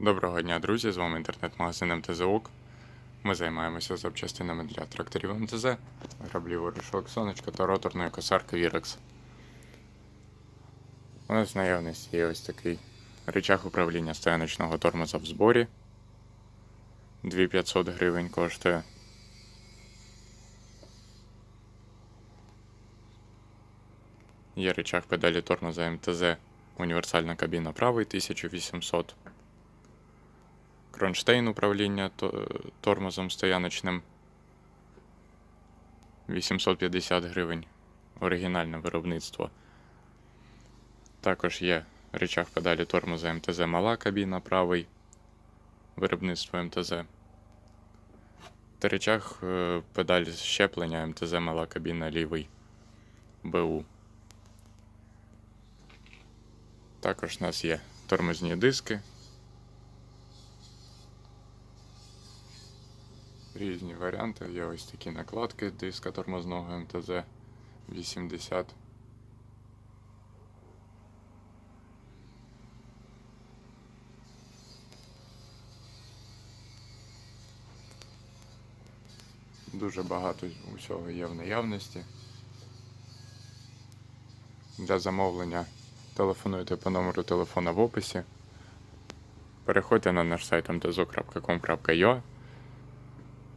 Доброго дня, друзі! З вами інтернет-магазин МТЗОК. Ми займаємося запчастинами для тракторів МТЗ, граблів ворушок, сонечка та роторної косарки Вірекс. У нас в наявності є ось такий рычаг управління стояночного тормоза в зборі. 2500 гривень коштує. Є рычаг педалі тормоза МТЗ, універсальна кабіна правий 1800. Кронштейн управління тормозом стояночним 850 гривень. Оригінальне виробництво. Також є рычаг педалі тормоза МТЗ мала кабіна правий. Виробництво МТЗ. Та рычаг е, педалі щеплення МТЗ мала кабіна лівий. БУ. Також у нас є тормозні диски. Різні варіанти. Є ось такі накладки диска тормозного МТЗ 80. Дуже багато усього є в наявності. Для замовлення телефонуйте по номеру телефона в описі. Переходьте на наш сайт mtzo.com.ua